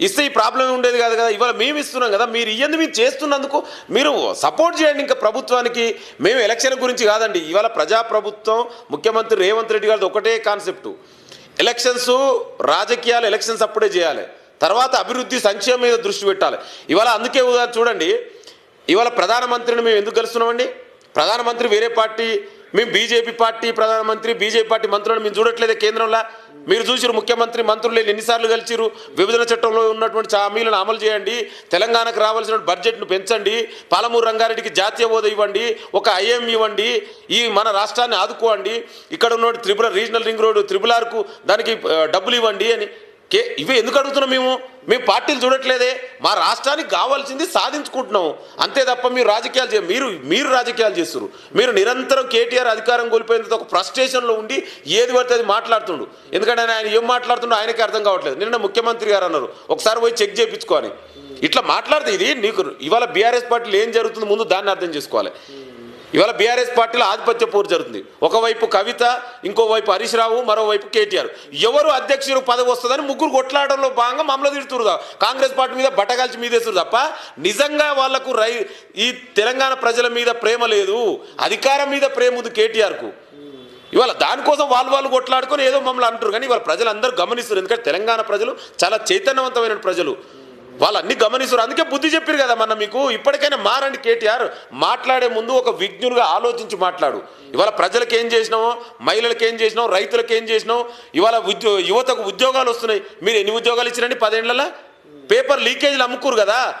ఇస్తే ఈ ప్రాబ్లం ఉండేది కాదు కదా. ఇవాళ మేము ఇస్తున్నాం కదా. మీరు ఇయ్యంది మీరు చేస్తున్నందుకు మీరు సపోర్ట్ చేయండి ఇంకా ప్రభుత్వానికి. మేము ఎలక్షన్ గురించి కాదండి. ఇవాళ ప్రజాప్రభుత్వం ముఖ్యమంత్రి రేవంత్ రెడ్డి గారిది ఒకటే కాన్సెప్టు. ఎలక్షన్స్ రాజకీయాలు ఎలక్షన్స్ అప్పుడే చేయాలి. తర్వాత అభివృద్ధి సంక్షేమం మీద దృష్టి పెట్టాలి. ఇవాళ అందుకే ఉదాహరణ చూడండి. ఇవాళ ప్రధానమంత్రిని మేము ఎందుకు కలుస్తున్నామండి? ప్రధానమంత్రి వేరే పార్టీ మేము బీజేపీ పార్టీ ప్రధానమంత్రి బీజేపీ పార్టీ మంత్రులను మేము చూడట్లేదే కేంద్రంలో. మీరు చూసిరు ముఖ్యమంత్రి మంత్రులు ఎన్నిసార్లు కలిసిరు విభజన చట్టంలో ఉన్నటువంటి హామీలను అమలు చేయండి. తెలంగాణకు రావాల్సిన బడ్జెట్ను పెంచండి. పాలమూరు రంగారెడ్డికి జాతీయ హోదా ఇవ్వండి. ఒక ఐఎం ఇవ్వండి. ఈ మన రాష్ట్రాన్ని ఆదుకోండి. ఇక్కడ ఉన్న త్రిపుర రీజనల్ రింగ్ రోడ్ త్రిపులార్కు దానికి డబ్బులు ఇవ్వండి అని కే ఇవి ఎందుకు అడుగుతున్నాం మేము? మేము పార్టీలు చూడట్లేదే. మా రాష్ట్రానికి కావాల్సింది సాధించుకుంటున్నాం అంతే తప్ప మీరు రాజకీయాలు చే మీరు మీరు రాజకీయాలు చేస్తారు మీరు నిరంతరం కేటీఆర్ అధికారం కోల్పోయినంత ఒక ఫ్రస్ట్రేషన్లో ఉండి ఏది పడితే అది మాట్లాడుతుండు. ఎందుకంటే ఆయన ఏం మాట్లాడుతుండో ఆయనకి అర్థం కావట్లేదు. నిన్న ముఖ్యమంత్రి గారు అన్నారు ఒకసారి పోయి చెక్ చేయించుకోవాలి ఇట్లా మాట్లాడితే ఇది నీకు ఇవాళ బీఆర్ఎస్ పార్టీలో ఏం జరుగుతుంది ముందు దాన్ని అర్థం చేసుకోవాలి. ఇవాళ బీఆర్ఎస్ పార్టీలో ఆధిపత్య పోరు జరుగుతుంది. ఒకవైపు కవిత ఇంకోవైపు హరీష్ రావు మరోవైపు కేటీఆర్. ఎవరు అధ్యక్షుడు పదవి వస్తుందని ముగ్గురు కొట్లాడడంలో భాగంగా మమ్మల్ని తిడుతురు కాంగ్రెస్ పార్టీ మీద బట్టగాల్చి మీదేస్తురు తప్ప నిజంగా వాళ్ళకు రై ఈ తెలంగాణ ప్రజల మీద ప్రేమ లేదు. అధికారం మీద ప్రేమ ఉంది కేటీఆర్కు. ఇవాళ దానికోసం వాళ్ళు వాళ్ళు కొట్లాడుకొని ఏదో మమ్మల్ని అంటారు కానీ ఇవాళ ప్రజలందరూ గమనిస్తారు ఎందుకంటే తెలంగాణ ప్రజలు చాలా చైతన్యవంతమైన ప్రజలు. వాళ్ళు అన్ని గమనిస్తారు అందుకే బుద్ధి చెప్పారు కదా మన మీకు ఇప్పటికైనా మారండి కేటీఆర్. మాట్లాడే ముందు ఒక విజ్ఞులుగా ఆలోచించి మాట్లాడు. ఇవాళ ప్రజలకు ఏం చేసినావు? మహిళలకు ఏం చేసినావు? రైతులకు ఏం చేసినావు? ఇవాళ ఉద్యో యువతకు ఉద్యోగాలు వస్తున్నాయి. మీరు ఎన్ని ఉద్యోగాలు ఇచ్చినండి పదేళ్ళలో పేపర్ లీకేజీలు అమ్ముకురు కదా?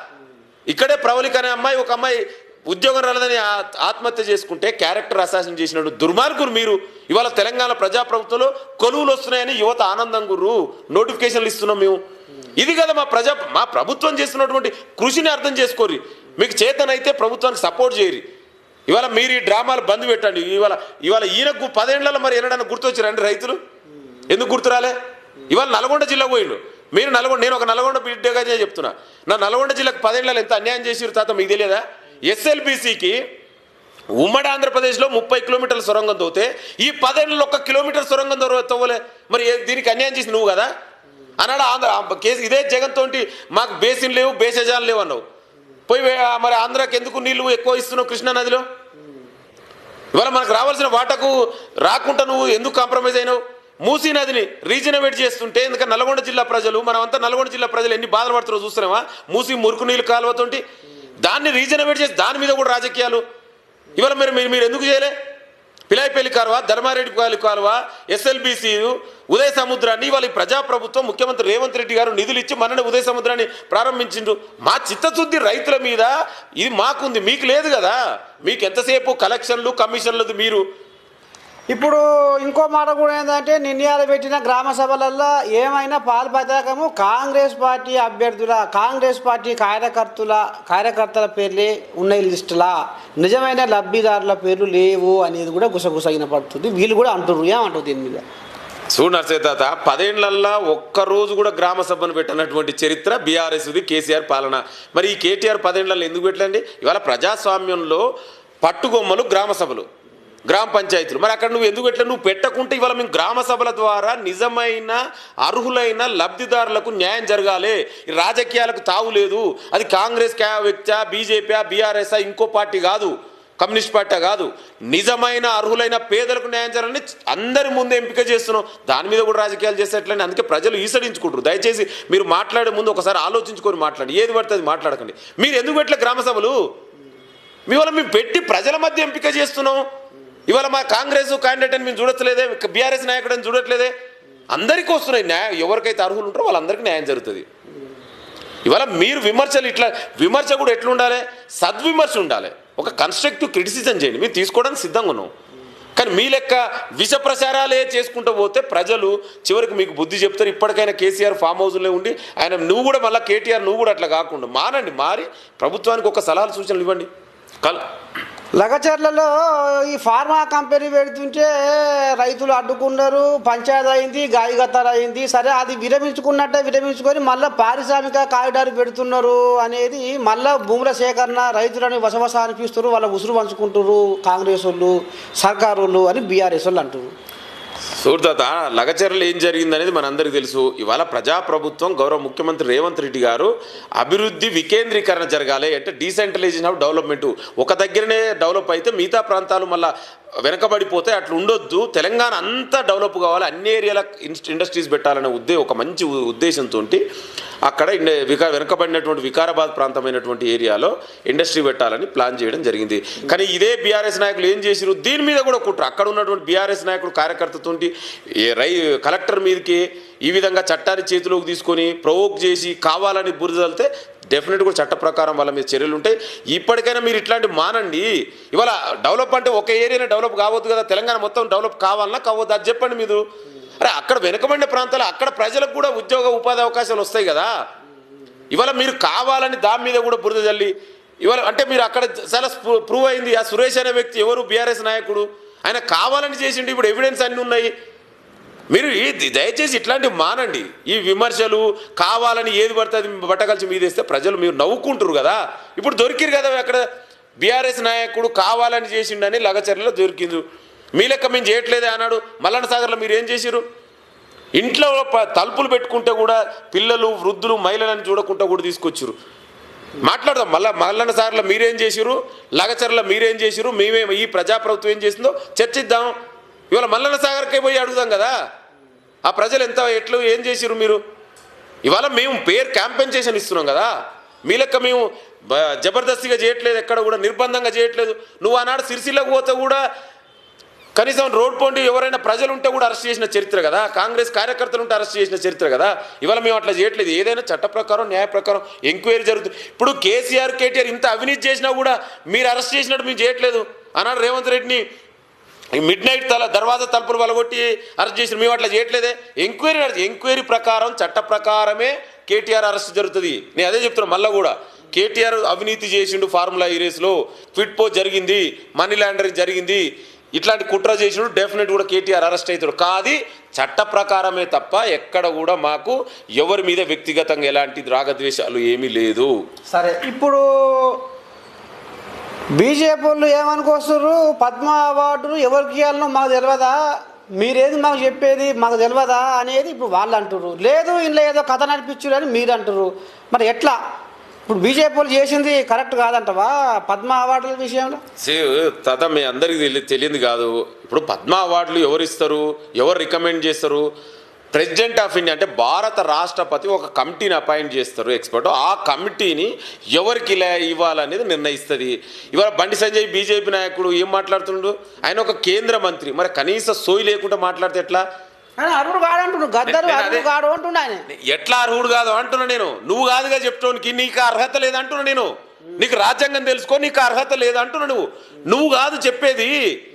ఇక్కడే ప్రవళిక అనే అమ్మాయి ఒక అమ్మాయి ఉద్యోగం రాలేదని ఆ- ఆత్మహత్య చేసుకుంటే క్యారెక్టర్ అసాసిన్ చేసినట్టు దుర్మార్గురు మీరు. ఇవాళ తెలంగాణ ప్రజాప్రభుత్వంలో కొలువులు వస్తున్నాయని యువత ఆనందం గురు నోటిఫికేషన్లు ఇస్తున్నాం మేము. ఇది కదా మా ప్రజా మా ప్రభుత్వం చేస్తున్నటువంటి కృషిని అర్థం చేసుకోరి మీకు చేతనైతే ప్రభుత్వానికి సపోర్ట్ చేయరి ఇవాళ మీరు ఈ డ్రామాలు బంద్ పెట్టండి. ఇవాళ ఇవాళ ఈయనకు పదేళ్ళలో మరి ఎన్నడన్నా గుర్తొచ్చారండి రైతులు? ఎందుకు గుర్తురాలే? ఇవాళ నల్గొండ జిల్లా పోయిండు. మీరు నల్గొండ నేను ఒక నల్గొండ బిడ్డగా చెప్తున్నా. నా నల్గొండ జిల్లాకు పదేళ్ళలో ఎంత అన్యాయం చేసిరు తాత మీకు తెలియదా? ఎస్ఎల్బిసికి ఉమ్మడి ఆంధ్రప్రదేశ్లో ముప్పై కిలోమీటర్ల సొరంగం తోతే ఈ పదేళ్ళలో ఒక్క కిలోమీటర్ సొరంగం తవ్వలే మరి దీనికి అన్యాయం చేసి నువ్వు కదా? అన్నాడు? ఆంధ్ర కేసు ఇదే జగన్ తోటి మాకు బేసిన్ లేవు బేసేజాలు లేవు అన్నావు. పోయి మరి ఆంధ్రాకి ఎందుకు నీళ్ళు ఎక్కువ ఇస్తున్నావు కృష్ణా నదిలో? ఇవాళ మనకు రావాల్సిన వాటకు రాకుండా నువ్వు ఎందుకు కాంప్రమైజ్ అయినావు? మూసీ నదిని రీజనవేట్ చేస్తుంటే ఎందుకంటే నల్గొండ జిల్లా ప్రజలు మనమంతా నల్గొండ జిల్లా ప్రజలు ఎన్ని బాధలు పడుతున్నారో చూస్తున్నామా? మూసీ మురుకు నీళ్ళు కాలువతోటి. దాన్ని రీజనవేట్ చేసి దాని మీద కూడా రాజకీయాలు. ఇవాళ మీరు మీరు మీరు ఎందుకు చేయలే? పిలాయిపల్లి కాలువ ధర్మారెడ్డి కాలు కాలువ ఎస్ఎల్బిసి ఉదయ సముద్రాన్ని వాళ్ళ ప్రజాప్రభుత్వం ముఖ్యమంత్రి రేవంత్ రెడ్డి గారు నిధులు ఇచ్చి మననే ఉదయ సముద్రాన్ని ప్రారంభించిండ్రు. మా చిత్తశుద్ధి రైతుల మీద ఇది మాకుంది మీకు లేదు కదా? మీకు ఎంతసేపు కలెక్షన్లు కమిషన్లు మీరు ఇప్పుడు ఇంకో మాట కూడా ఏంటంటే నిర్ణయాలు పెట్టిన గ్రామ సభలల్లో ఏమైనా పాలు పతాకము కాంగ్రెస్ పార్టీ అభ్యర్థుల కాంగ్రెస్ పార్టీ కార్యకర్తల కార్యకర్తల పేర్లే ఉన్నాయి లిస్టులా? నిజమైన లబ్ధిదారుల పేర్లు లేవు అనేది కూడా గుసగుస పడుతుంది. వీళ్ళు కూడా అంటున్నారు ఏమంటారు దీని మీద? చూడు నర్సే తాత పదేళ్ళల్లా ఒక్క రోజు కూడా గ్రామ సభను పెట్టినటువంటి చరిత్ర బీఆర్ఎస్ది కేసీఆర్ పాలన. మరి ఈ కేటీఆర్ పదేళ్ళలో ఎందుకు పెట్టలేండి? ఇవాళ ప్రజాస్వామ్యంలో పట్టుగొమ్మలు గ్రామ సభలు. గ్రామ పంచాయతీలు. మరి అక్కడ నువ్వు ఎందుకు ఎట్లా నువ్వు పెట్టకుంటే ఇవాళ మేము గ్రామ సభల ద్వారా నిజమైన అర్హులైన లబ్ధిదారులకు న్యాయం జరగాలి. రాజకీయాలకు తావు లేదు. అది కాంగ్రెస్ క్యా బీజేపీ బీఆర్ఎస్ ఇంకో పార్టీ కాదు. కమ్యూనిస్ట్ పార్టీ కాదు. నిజమైన అర్హులైన పేదలకు న్యాయం జరగాలని అందరి ముందు ఎంపిక చేస్తున్నాం. దాని మీద కూడా రాజకీయాలు చేసేట్లని అందుకే ప్రజలు ఈసడించుకుంటారు దయచేసి మీరు మాట్లాడే ముందు ఒకసారి ఆలోచించుకొని మాట్లాడండి. ఏది పడితే అది మాట్లాడకండి. మీరు ఎందుకు పెట్టలే గ్రామ సభలు? మీ వల్ల మేము పెట్టి ప్రజల మధ్య ఎంపిక చేస్తున్నాం. ఇవాళ మా కాంగ్రెస్ క్యాండిడేట్ అని మేము చూడట్లేదే బీఆర్ఎస్ నాయకుడు అని చూడట్లేదే. అందరికీ వస్తున్నాయి న్యాయం ఎవరికైతే అర్హులు ఉంటారో వాళ్ళందరికీ న్యాయం జరుగుతుంది. ఇవాళ మీరు విమర్శలు ఇట్లా విమర్శ కూడా ఎట్లా ఉండాలి సద్విమర్శ ఉండాలి. ఒక కన్స్ట్రక్టివ్ క్రిటిసిజం చేయండి. మేము తీసుకోవడానికి సిద్ధంగా ఉన్నాం. కానీ మీ లెక్క విష ప్రచారాలే చేసుకుంటూ పోతే ప్రజలు చివరికి మీకు బుద్ధి చెప్తారు ఇప్పటికైనా కేసీఆర్ ఫామ్ హౌస్లో ఉండి ఆయన నువ్వు కూడా మళ్ళీ కేటీఆర్ నువ్వు కూడా అట్లా కాకుండా మానండి మారి ప్రభుత్వానికి ఒక సలహాలు సూచనలు ఇవ్వండి. కల్ లగచర్లలో ఈ ఫార్మా కంపెనీ పెడుతుంటే రైతులు అడ్డుకున్నారు పంచాయతీ అయింది గాయగత్తాలు అయింది. సరే అది విరమించుకున్నట్టే విరమించుకొని మళ్ళీ పారిశ్రామిక కారిడార్ పెడుతున్నారు అనేది మళ్ళీ భూముల సేకరణ రైతులని వసవస అనిపిస్తున్నారు వాళ్ళ ఉసురు పంచుకుంటారు కాంగ్రెస్ వాళ్ళు సర్కారు వాళ్ళు అని బీఆర్ఎస్ వాళ్ళు అంటారు సూర్దాత లగచర్లు ఏం జరిగింది అనేది మనందరికీ తెలుసు. ఇవాళ ప్రజాప్రభుత్వం గౌరవ ముఖ్యమంత్రి రేవంత్ రెడ్డి గారు అభివృద్ధి వికేంద్రీకరణ జరగాలి అంటే డీసెంట్రలైజేషన్ ఆఫ్ డెవలప్మెంట్ ఒక దగ్గరనే డెవలప్ అయితే మిగతా ప్రాంతాలు మళ్ళీ వెనకబడిపోతే అట్లా ఉండొద్దు. తెలంగాణ అంతా డెవలప్ కావాలి. అన్ని ఏరియాల ఇండస్ట్రీస్ పెట్టాలనే ఉద్దే ఒక మంచి ఉద్దేశంతో అక్కడ వికా వెనకబడినటువంటి వికారాబాద్ ప్రాంతమైనటువంటి ఏరియాలో ఇండస్ట్రీ పెట్టాలని ప్లాన్ చేయడం జరిగింది. కానీ ఇదే బీఆర్ఎస్ నాయకులు ఏం చేసిరు? దీని మీద కూడా కుట్ర. అక్కడ ఉన్నటువంటి బీఆర్ఎస్ నాయకుడు కార్యకర్తతోటి ఏ రై కలెక్టర్ మీదకి ఈ విధంగా చట్టాన్ని చేతిలోకి తీసుకొని ప్రవోక్ చేసి కావాలని బురదలితే డెఫినెట్ కూడా చట్ట ప్రకారం వాళ్ళ మీద చర్యలు ఉంటాయి. ఇప్పటికైనా మీరు ఇట్లాంటి మానండి. ఇవాళ డెవలప్ అంటే ఒక ఏరియానే డెవలప్ కావద్దు కదా తెలంగాణ మొత్తం డెవలప్ కావాలన్నా కావద్దు అది చెప్పండి మీరు. అరే అక్కడ వెనుకబడిన ప్రాంతాలు అక్కడ ప్రజలకు కూడా ఉద్యోగ ఉపాధి అవకాశాలు వస్తాయి కదా. ఇవాళ మీరు కావాలని దాని మీద కూడా బురద చల్లి ఇవాళ అంటే మీరు అక్కడ చాలా ప్రూవ్ అయింది. ఆ సురేష్ అనే వ్యక్తి ఎవరు? బీఆర్ఎస్ నాయకుడు. ఆయన కావాలని చేసిండు ఇప్పుడు ఎవిడెన్స్ అన్నీ ఉన్నాయి. మీరు దయచేసి ఇట్లాంటివి మానండి. ఈ విమర్శలు కావాలని ఏది పడితే అది బట్టకలిసి మీదేస్తే ప్రజలు మీరు నవ్వుకుంటారు కదా. ఇప్పుడు దొరికిరు కదా అక్కడ బీఆర్ఎస్ నాయకుడు కావాలని చేసిండని లగచర్లలో దొరికింది మీ లెక్క మేము చేయట్లేదే అన్నాడు. మల్లన్న సాగర్లో మీరు ఏం చేసిరు ఇంట్లో తలుపులు పెట్టుకుంటే కూడా పిల్లలు వృద్ధులు మహిళలను చూడకుండా కూడా తీసుకొచ్చారు మాట్లాడదాం. మళ్ళా మల్లన్న సార్లో మీరేం చేసిరు లగచర్ల మీరేం చేసిరు మేమే ఈ ప్రజాప్రభుత్వం ఏం చేసిందో చర్చిద్దాం. ఇవాళ మల్లన్న సాగర్కే పోయి అడుగుదాం కదా. ఆ ప్రజలు ఎంత ఎట్లు ఏం చేసిరు మీరు? ఇవాళ మేము పేరు క్యాంపెన్సేషన్ ఇస్తున్నాం కదా. మీ లెక్క మేము బ- జబర్దస్తిగా చేయట్లేదు ఎక్కడ కూడా నిర్బంధంగా చేయట్లేదు. నువ్వు ఆనాడు సిరిసిల్లకు పోతే కూడా కనీసం రోడ్ పోండి ఎవరైనా ప్రజలు ఉంటే కూడా అరెస్ట్ చేసిన చరిత్ర కదా. కాంగ్రెస్ కార్యకర్తలు ఉంటే అరెస్ట్ చేసిన చరిత్ర కదా. ఇవాళ మేము అట్లా చేయట్లేదు. ఏదైనా చట్ట ప్రకారం న్యాయ ప్రకారం ఎంక్వైరీ జరుగుతుంది. ఇప్పుడు కేసీఆర్ కేటీఆర్ ఇంత అవినీతి చేసినా కూడా మీరు అరెస్ట్ చేసినట్టు మేము చేయట్లేదు. అన్నాడు రేవంత్ రెడ్డిని మిడ్ నైట్ తల దర్వాజా తలుపులు వలగొట్టి అరెస్ట్ చేసిన మేము అట్లా చేయట్లేదే? ఎంక్వైరీ ఎంక్వైరీ ప్రకారం చట్ట ప్రకారమే కేటీఆర్ అరెస్ట్ జరుగుతుంది. నేను అదే చెప్తున్నా మళ్ళీ కూడా. కేటీఆర్ అవినీతి చేసిండు ఫార్ములా ఈ రేస్లో. క్విట్ పో జరిగింది మనీ లాండరింగ్ జరిగింది. ఇట్లాంటి కుట్ర చేసినప్పుడు డెఫినెట్ కూడా కేటీఆర్ అరెస్ట్ అవుతాడు కాది చట్ట ప్రకారమే తప్ప ఎక్కడ కూడా మాకు ఎవరి మీద వ్యక్తిగతంగా ఎలాంటి రాగద్వేషాలు ఏమీ లేదు. సరే ఇప్పుడు బీజేపీ వాళ్ళు ఏమనుకొస్తున్నారు? పద్మ అవార్డులు ఎవరికి ఇవ్వాలనో మాకు తెలియదా మీరేది మాకు చెప్పేది మాకు తెలియదా అనేది ఇప్పుడు వాళ్ళు అంటారు లేదు ఇంట్లో ఏదో కథ నడిపించారు అని మీరు అంటారు మరి ఎట్లా? ఇప్పుడు బీజేపీ వాళ్ళు చేసింది కరెక్ట్ కాదంటవా పద్మ అవార్డుల విషయంలో? సే మీ అందరికీ తెలి తెలియదు కాదు. ఇప్పుడు పద్మ అవార్డులు ఎవరు ఇస్తారు? ఎవరు రికమెండ్ చేస్తారు? ప్రెసిడెంట్ ఆఫ్ ఇండియా అంటే భారత రాష్ట్రపతి ఒక కమిటీని అపాయింట్ చేస్తారు ఎక్స్పర్ట్. ఆ కమిటీని ఎవరికి ఇవ్వాలనేది నిర్ణయిస్తుంది. ఇవాళ బండి సంజయ్ బీజేపీ నాయకుడు ఏం మాట్లాడుతుండు? ఆయన ఒక కేంద్ర మంత్రి. మరి కనీస సోయి లేకుండా మాట్లాడితే ఎట్లా? గద్దరు కాడు ఆయన. ఎట్లా అర్హుడు కాదు అంటున్నా నేను. నువ్వు కాదుగా చెప్తానికి నీకు అర్హత లేదంటున్నా నేను. నీకు రాజ్యాంగం తెలుసుకో నీకు అర్హత లేదంటున్నా నువ్వు. నువ్వు కాదు చెప్పేది.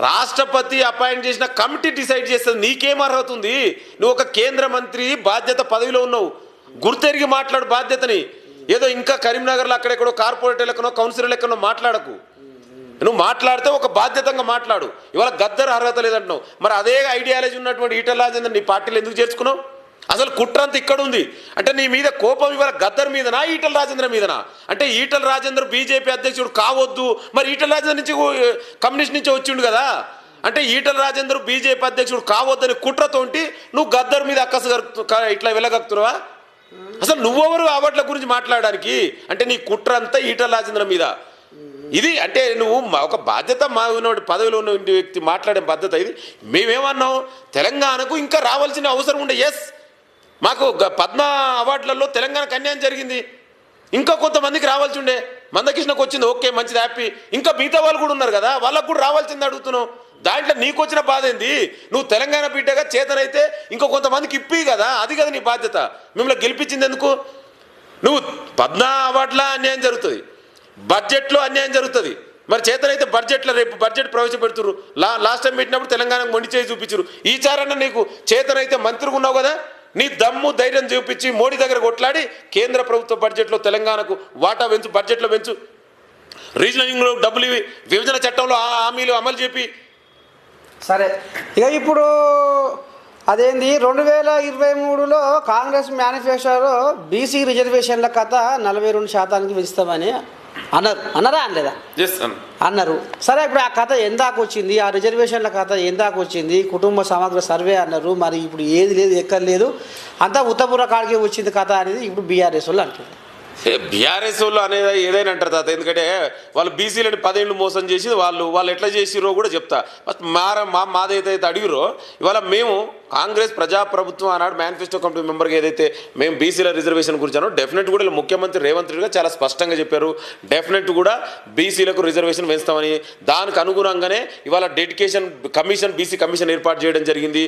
రాష్ట్రపతి అపాయింట్ చేసిన కమిటీ డిసైడ్ చేస్తుంది నీకేం అర్హత ఉంది? నువ్వు ఒక కేంద్ర మంత్రి బాధ్యత పదవిలో ఉన్నావు. గుర్తెరిగి మాట్లాడు బాధ్యతని. ఏదో ఇంకా కరీంనగర్లో అక్కడెక్కడో కార్పొరేటర్ లెక్కనో కౌన్సిలర్ లెక్కనో మాట్లాడకు. నువ్వు మాట్లాడితే ఒక బాధ్యతంగా మాట్లాడు. ఇవాళ గద్దరు అర్హత లేదంటున్నావు. మరి అదే ఐడియాలజీ ఉన్నటువంటి ఈటల రాజేందర్ నీ పార్టీలో ఎందుకు చేర్చుకున్నావు? అసలు కుట్రంత ఇక్కడ ఉంది అంటే నీ మీద కోపం ఇవాళ గద్దర్ మీదనా ఈటల రాజేంద్ర మీదనా? అంటే ఈటల రాజేంద్ర బీజేపీ అధ్యక్షుడు కావద్దు. మరి ఈటల రాజేంద్ర నుంచి కమ్యూనిస్ట్ నుంచి వచ్చిండు కదా? అంటే ఈటల రాజేంద్ర బీజేపీ అధ్యక్షుడు కావద్దని కుట్రతోటి నువ్వు గద్దర్ మీద అక్కసు ఇట్లా వెళ్ళగలుగుతున్నావా అసలు నువ్వెవరు అవట్ల గురించి మాట్లాడడానికి? అంటే నీ కుట్ర అంతా ఈటల రాజేంద్ర మీద. ఇది అంటే నువ్వు మా- ఒక బాధ్యత మా ఉన్నవాడు పదవిలో ఉన్న వ్యక్తి మాట్లాడే బాధ్యత ఇది. మేమేమన్నాం? తెలంగాణకు ఇంకా రావాల్సిన అవసరం ఉండే. ఎస్ మాకు గ- పద్మ అవార్డులలో తెలంగాణకు అన్యాయం జరిగింది. ఇంకా కొంతమందికి రావాల్సి ఉండే. మందకృష్ణకు వచ్చింది ఓకే మంచిది హ్యాపీ. ఇంకా మిగతా వాళ్ళు కూడా ఉన్నారు కదా వాళ్ళకు కూడా రావాల్సింది అడుగుతున్నావు దాంట్లో నీకు వచ్చిన బాధ ఏంది? నువ్వు తెలంగాణ బిడ్డగా చేతనైతే ఇంకో కొంతమందికి ఇప్పి కదా అది కదా నీ బాధ్యత. మిమ్మల్ని గెలిపించింది ఎందుకు? నువ్వు పద్మ అవార్డుల అన్యాయం జరుగుతుంది. బడ్జెట్లో అన్యాయం జరుగుతుంది. మరి చేతనైతే బడ్జెట్లో రేపు బడ్జెట్ ప్రవేశపెడుతురు లా లాస్ట్ టైం పెట్టినప్పుడు తెలంగాణకు మొండి చేసి చూపించరు ఈ చారన్న నీకు చేతనైతే మంత్రిగా ఉన్నావు కదా? నీ దమ్ము ధైర్యం చూపించి మోడీ దగ్గర కొట్లాడి కేంద్ర ప్రభుత్వ బడ్జెట్లో తెలంగాణకు వాటా పెంచు బడ్జెట్లో పెంచు. రీజనలింగ్లో డబ్బులు ఇవి విభజన చట్టంలో ఆ హామీలు అమలు చెప్పి సరే ఇక ఇప్పుడు అదేంది రెండు వేల ఇరవై మూడులో కాంగ్రెస్ మేనిఫెస్టోలో బీసీ రిజర్వేషన్ల కథ నలభై రెండు శాతానికి పెంచుతామని అన్నారు అన్నారా అనలేదా? అన్నారు. సరే ఇప్పుడు ఆ కథ ఎందాక వచ్చింది ఆ రిజర్వేషన్ల కథ ఎందాక వచ్చింది కుటుంబ సమగ్ర సర్వే అన్నారు. మరి ఇప్పుడు ఏది లేదు ఎక్కడ లేదు. అంతా ఉత్తపుర కాడికి వచ్చింది కథ అనేది ఇప్పుడు బీఆర్ఎస్ వాళ్ళు అంటున్నారు. బీఆర్ఎస్ వాళ్ళు అనేది ఏదైనా అంటారు తాత. ఎందుకంటే వాళ్ళు బీసీలని పదేళ్ళు మోసం చేసి వాళ్ళు వాళ్ళు ఎట్లా చేసిరో కూడా చెప్తా. ఫస్ట్ మా మాదైతే అయితే అడిగిరో ఇవాళ మేము కాంగ్రెస్ ప్రజాప్రభుత్వం ఆనాడు మేనిఫెస్టో కమిటీ మెంబర్గా ఏదైతే మేము బీసీల రిజర్వేషన్ గురించి డెఫినెట్ కూడా ముఖ్యమంత్రి రేవంత్ రెడ్డి గారు చాలా స్పష్టంగా చెప్పారు. డెఫినెట్ కూడా బీసీలకు రిజర్వేషన్ పెంచుతామని దానికి అనుగుణంగానే ఇవాళ డెడికేషన్ కమిషన్ బీసీ కమిషన్ ఏర్పాటు చేయడం జరిగింది.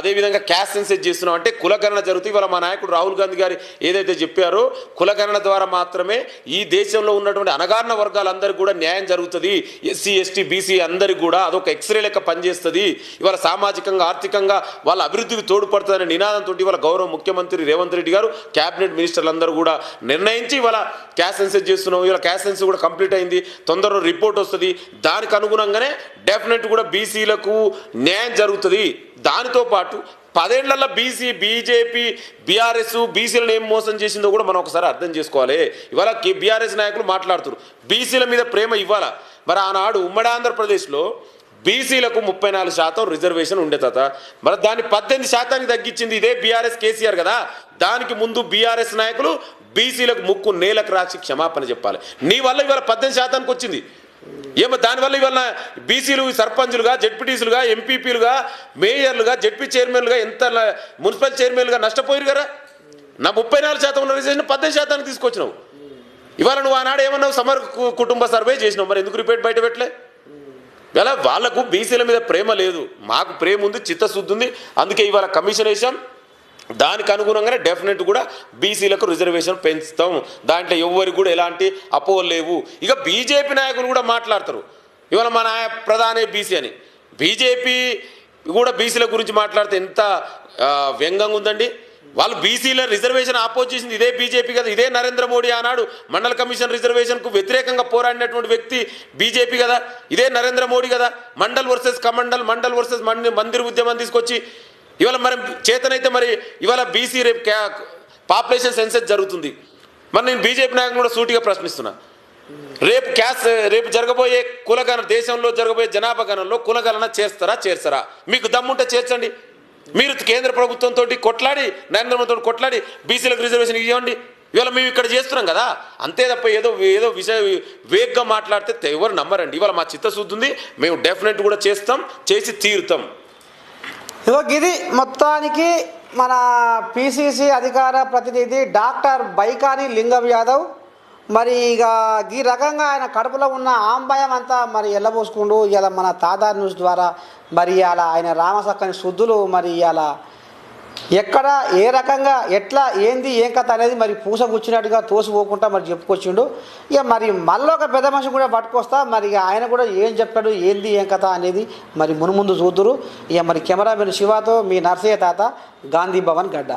అదేవిధంగా క్యాస్ట్ సెన్సెస్ చేస్తున్నాం. అంటే కులగణన జరుగుతుంది ఇవాళ మా నాయకుడు రాహుల్ గాంధీ గారు ఏదైతే చెప్పారో కులగణన ద్వారా మాత్రమే ఈ దేశంలో ఉన్నటువంటి అనగారిన వర్గాలందరికీ కూడా న్యాయం జరుగుతుంది. ఎస్సీ ఎస్టీ బీసీ అందరికి కూడా అదొక ఎక్స్రే లెక్క పనిచేస్తుంది. ఇవాళ సామాజికంగా ఆర్థికంగా వాళ్ళ అభివృద్ధికి తోడ్పడుతుందనే నినాదంతో ఇవాళ గౌరవ ముఖ్యమంత్రి రేవంత్ రెడ్డి గారు క్యాబినెట్ మినిస్టర్లందరూ కూడా నిర్ణయించి ఇవాళ క్యాష్ సెన్సెస్ చేస్తున్నాం. ఇవాళ క్యాష్ సెన్సెస్ కూడా కంప్లీట్ అయింది. తొందరలో రిపోర్ట్ వస్తుంది. దానికి అనుగుణంగానే డెఫినెట్ కూడా బీసీలకు న్యాయం జరుగుతుంది. దానితో పాటు పదేళ్ళలో బీసీ బీజేపీ బీఆర్ఎస్ బీసీలను ఏం మోసం చేసిందో కూడా మనం ఒకసారి అర్థం చేసుకోవాలి. ఇవాళ బీఆర్ఎస్ నాయకులు మాట్లాడుతున్నారు. బీసీల మీద ప్రేమ ఇవ్వాలా? మరి ఆనాడు ఉమ్మడి ఆంధ్రప్రదేశ్లో బీసీలకు ముప్పై నాలుగు శాతం రిజర్వేషన్ ఉండే తాత. మరి దాన్ని పద్దెనిమిది శాతానికి తగ్గించింది ఇదే బీఆర్ఎస్ కేసీఆర్ కదా. దానికి ముందు బీఆర్ఎస్ నాయకులు బీసీలకు ముక్కు నేలకు రాసి క్షమాపణ చెప్పాలి. నీ వల్ల ఇవాళ పద్దెనిమిది శాతానికి వచ్చింది. ఏమో దానివల్ల ఇవాళ బీసీలు సర్పంచులుగా జడ్పీటీసులుగా ఎంపీపీలుగా మేయర్లుగా జడ్పీ చైర్మన్లుగా ఎంత మున్సిపల్ చైర్మన్లుగా నష్టపోయారు కదా. నా ముప్పై నాలుగు శాతం ఉన్న రిజర్వేషన్ పద్దెనిమిది శాతానికి తీసుకొచ్చినావు. ఇవాళ నువ్వు ఆనాడు ఏమన్నావు? సమర్ కు- కుటుంబ సర్వే చేసినావు. మరి ఎందుకు రిపేట్ బయట పెట్టలే? ఇలా వాళ్ళకు బీసీల మీద ప్రేమ లేదు. మాకు ప్రేమ ఉంది చిత్తశుద్ధి ఉంది. అందుకే ఇవాళ కమిషన్ వేసాం దానికి అనుగుణంగానే డెఫినెట్ కూడా బీసీలకు రిజర్వేషన్ పెంచుతాం. దాంట్లో ఎవరికి కూడా ఎలాంటి అపోహలు లేవు. ఇక బీజేపీ నాయకులు కూడా మాట్లాడతారు. ఇవాళ మన ప్రధానే బీసీ అని. బీజేపీ కూడా బీసీల గురించి మాట్లాడితే ఎంత వ్యంగంగా వ్యంగ్యంగా ఉందండి? వాళ్ళు బీసీల రిజర్వేషన్ ఆపోజిషన్ ఇదే బీజేపీ కదా ఇదే నరేంద్ర మోడీ ఆనాడు మండల కమిషన్ రిజర్వేషన్కు వ్యతిరేకంగా పోరాడినటువంటి వ్యక్తి బీజేపీ కదా ఇదే నరేంద్ర మోడీ కదా మండల్ వర్సెస్ కమండల్ మండల్ వర్సెస్ మందిర్ ఉద్యమం తీసుకొచ్చి ఇవాళ మరి చేతనైతే మరి ఇవాళ బీసీ రేపు పాపులేషన్ సెన్సెస్ జరుగుతుంది. మరి నేను బీజేపీ నాయకులు కూడా సూటిగా ప్రశ్నిస్తున్నా. రేపు క్యాస్ రేపు జరగబోయే కులగణ దేశంలో జరగబోయే జనాభా గణనలో కులగణన చేస్తారా చేస్తారా మీకు దమ్ముంటే చేర్చండి. మీరు కేంద్ర ప్రభుత్వంతో కొట్లాడి నరేంద్ర మోదీతో కొట్లాడి బీసీలకు రిజర్వేషన్ ఇవ్వండి ఇవాళ మేము ఇక్కడ చేస్తున్నాం కదా. అంతే తప్ప ఏదో ఏదో విషయ వేగ్గా మాట్లాడితే ఎవరు నమ్మరండి. ఇవాళ మా చిత్తశుద్ధి ఉంది. మేము డెఫినెట్ కూడా చేస్తాం చేసి తీరుతాం. ఇదో ఇది మొత్తానికి మన పిసిసి అధికార ప్రతినిధి డాక్టర్ బైకాని లింగం యాదవ్ మరి ఇక ఈ రకంగా ఆయన కడుపులో ఉన్న ఆంబయం అంతా మరి ఎల్లబోసుకుండు ఇలా మన తాదా న్యూస్ ద్వారా మరి అలా ఆయన రామసక్కని శుద్ధులు మరి ఇలా ఎక్కడ ఏ రకంగా ఎట్లా ఏంది ఏం కథ అనేది మరి పూస కూర్చున్నట్టుగా తోసిపోకుండా మరి చెప్పుకొచ్చిండు. ఇక మరి మళ్ళీ ఒక పెద్ద మనిషి కూడా పట్టుకొస్తా మరి ఇక ఆయన కూడా ఏం చెప్పాడు ఏంది ఏం కథ అనేది మరి మునుముందు చూద్దురు. ఇక మరి కెమెరామెన్ శివాతో మీ నర్సయ్య తాత గాంధీ భవన్ గడ్డ.